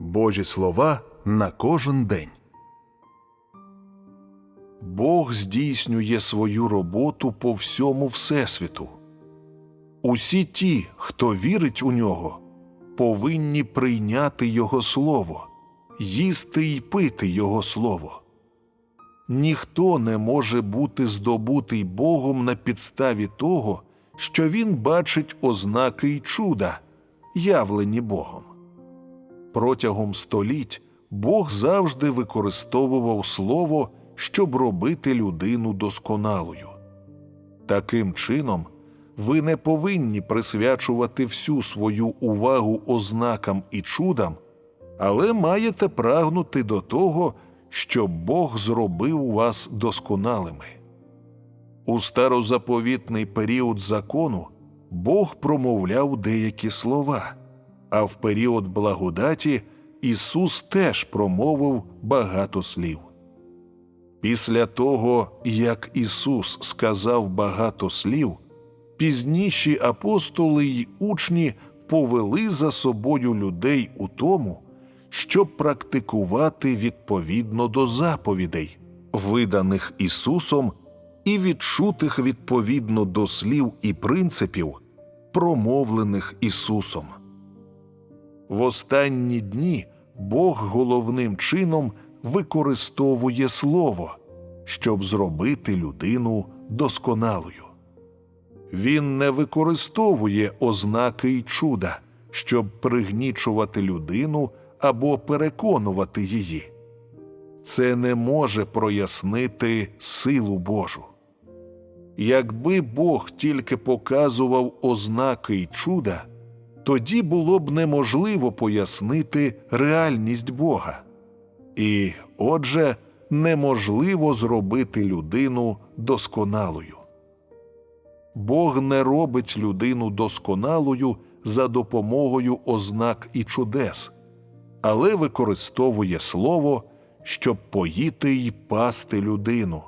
Божі слова на кожен день. Бог здійснює свою роботу по всьому Всесвіту. Усі ті, хто вірить у нього, повинні прийняти Його Слово, їсти й пити Його Слово. Ніхто не може бути здобутий Богом на підставі того, що він бачить ознаки й чуда, явлені Богом. Протягом століть Бог завжди використовував слово, щоб робити людину досконалою. Таким чином, ви не повинні присвячувати всю свою увагу ознакам і чудам, але маєте прагнути до того, щоб Бог зробив вас досконалими. У старозаповітний період закону Бог промовляв деякі слова, а в період благодаті Ісус теж промовив багато слів. Після того, як Ісус сказав багато слів, пізніші апостоли й учні повели за собою людей у тому, щоб практикувати відповідно до заповідей, виданих Ісусом і відчутих відповідно до слів і принципів, промовлених Ісусом. В останні дні Бог головним чином використовує Слово, щоб зробити людину досконалою. Він не використовує ознаки й чуда, щоб пригнічувати людину або переконувати її. Це не може прояснити силу Божу. Якби Бог тільки показував ознаки й чуда, тоді було б неможливо пояснити реальність Бога. І, отже, неможливо зробити людину досконалою. Бог не робить людину досконалою за допомогою ознак і чудес, але використовує слово, щоб поїти й пасти людину,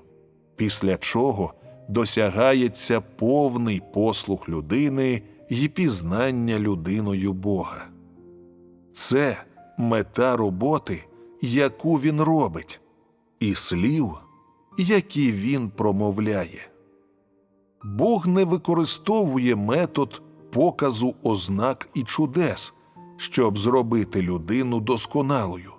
після чого досягається повний послух людини й пізнання людиною Бога. Це мета роботи, яку він робить, і слів, які він промовляє. Бог не використовує метод показу ознак і чудес, щоб зробити людину досконалою.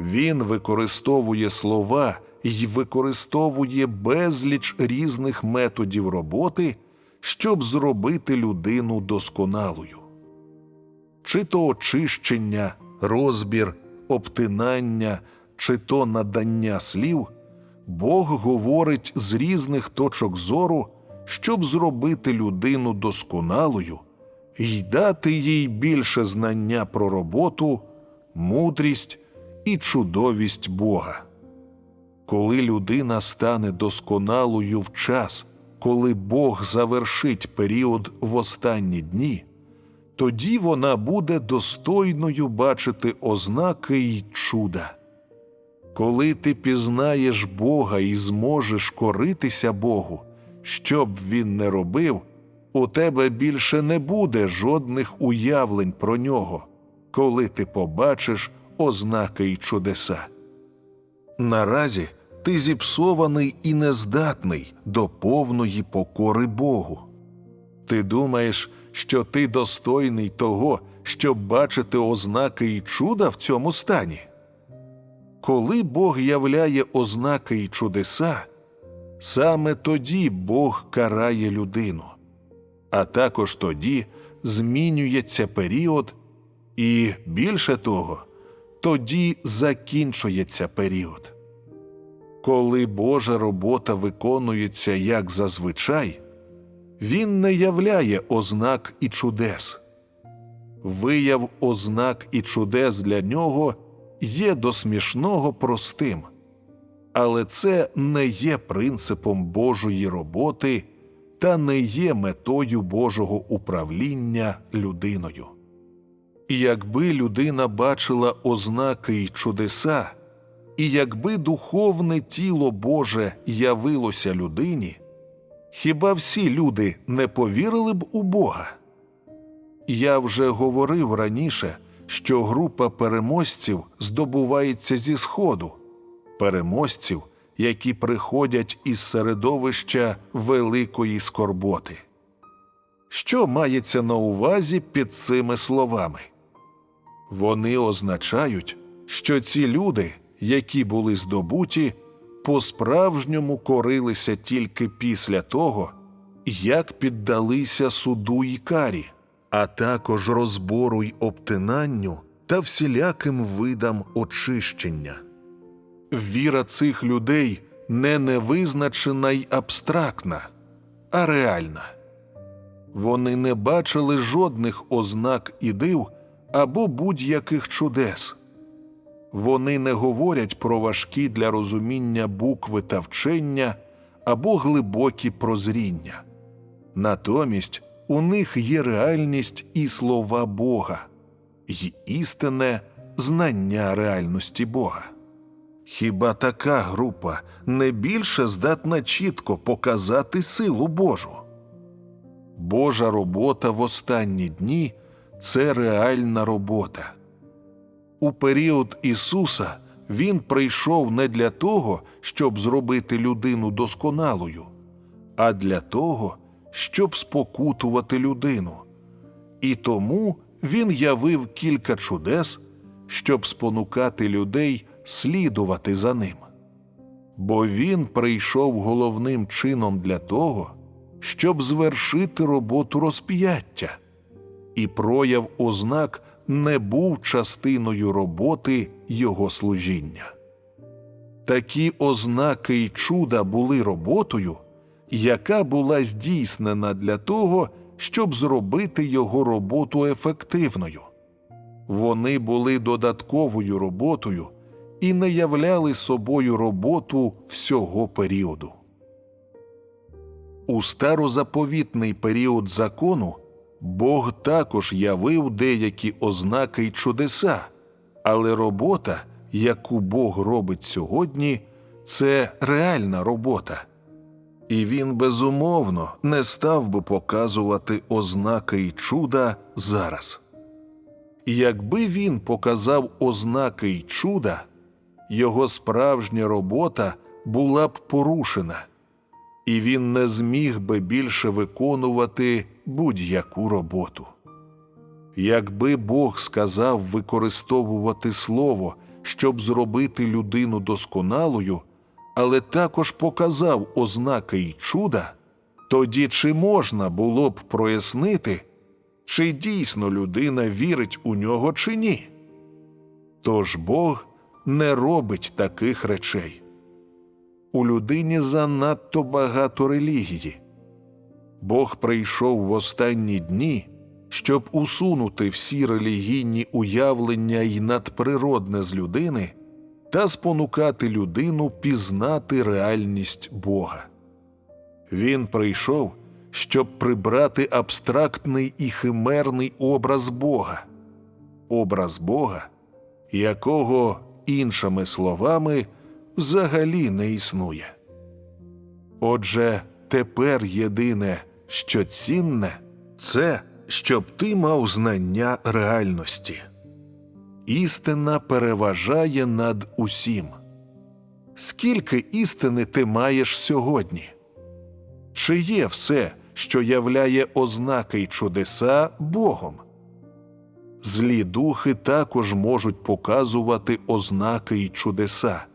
Він використовує слова і використовує безліч різних методів роботи, щоб зробити людину досконалою. Чи то очищення, розбір, обтинання, чи то надання слів, Бог говорить з різних точок зору, щоб зробити людину досконалою і дати їй більше знання про роботу, мудрість і чудовість Бога. Коли людина стане досконалою в час, коли Бог завершить період в останні дні, тоді вона буде достойною бачити ознаки й чуда. Коли ти пізнаєш Бога і зможеш коритися Богу, що б він не робив, у тебе більше не буде жодних уявлень про нього, коли ти побачиш ознаки й чудеса. Наразі ти зіпсований і нездатний до повної покори Богу. Ти думаєш, що ти достойний того, щоб бачити ознаки і чуда в цьому стані? Коли Бог являє ознаки і чудеса, саме тоді Бог карає людину, а також тоді змінюється період, і більше того, тоді закінчується період. Коли Божа робота виконується як зазвичай, Він не являє ознак і чудес. Вияв ознак і чудес для нього є до смішного простим, але це не є принципом Божої роботи та не є метою Божого управління людиною. Якби людина бачила ознаки й чудеса, і якби духовне тіло Боже явилося людині, хіба всі люди не повірили б у Бога? Я вже говорив раніше, що група переможців здобувається зі Сходу, переможців, які приходять із середовища великої скорботи. Що мається на увазі під цими словами? Вони означають, що ці люди, які були здобуті, по-справжньому корилися тільки після того, як піддалися суду й карі, а також розбору й обтинанню та всіляким видам очищення. Віра цих людей не невизначена й абстрактна, а реальна. Вони не бачили жодних ознак і див або будь-яких чудес. Вони не говорять про важкі для розуміння букви та вчення або глибокі прозріння. Натомість у них є реальність і слова Бога, й істинне знання реальності Бога. Хіба така група не більше здатна чітко показати силу Божу? Божа робота в останні дні це реальна робота. У період Ісуса Він прийшов не для того, щоб зробити людину досконалою, а для того, щоб спокутувати людину. І тому Він явив кілька чудес, щоб спонукати людей слідувати за ним. Бо він прийшов головним чином для того, щоб звершити роботу розп'яття, і прояв ознак не був частиною роботи його служіння. Такі ознаки й чуда були роботою, яка була здійснена для того, щоб зробити його роботу ефективною. Вони були додатковою роботою і не являли собою роботу всього періоду. У старозаповітний період закону Бог також явив деякі ознаки й чудеса, але робота, яку Бог робить сьогодні, це реальна робота. І він безумовно не став би показувати ознаки й чуда зараз. Якби він показав ознаки й чуда, його справжня робота була б порушена, і він не зміг би більше виконувати будь-яку роботу. Якби Бог сказав використовувати слово, щоб зробити людину досконалою, але також показав ознаки й чуда, тоді чи можна було б прояснити, чи дійсно людина вірить у нього чи ні? Тож Бог не робить таких речей. У людині занадто багато релігії. Бог прийшов в останні дні, щоб усунути всі релігійні уявлення й надприродне з людини та спонукати людину пізнати реальність Бога. Він прийшов, щоб прибрати абстрактний і химерний образ Бога, образ Бога, якого, іншими словами, взагалі не існує. Отже, тепер єдине, що цінне, це щоб ти мав знання реальності. Істина переважає над усім. Скільки істини ти маєш сьогодні? Чи є все, що являє ознаки й чудеса Богом? Злі духи також можуть показувати ознаки й чудеса.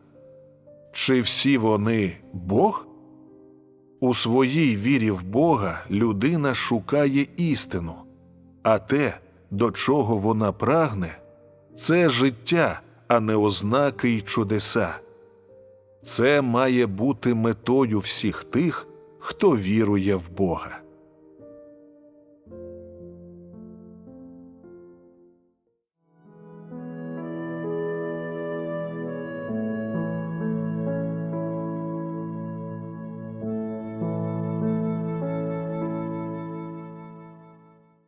Чи всі вони Бог? У своїй вірі в Бога людина шукає істину, а те, до чого вона прагне, це життя, а не ознаки й чудеса. Це має бути метою всіх тих, хто вірує в Бога.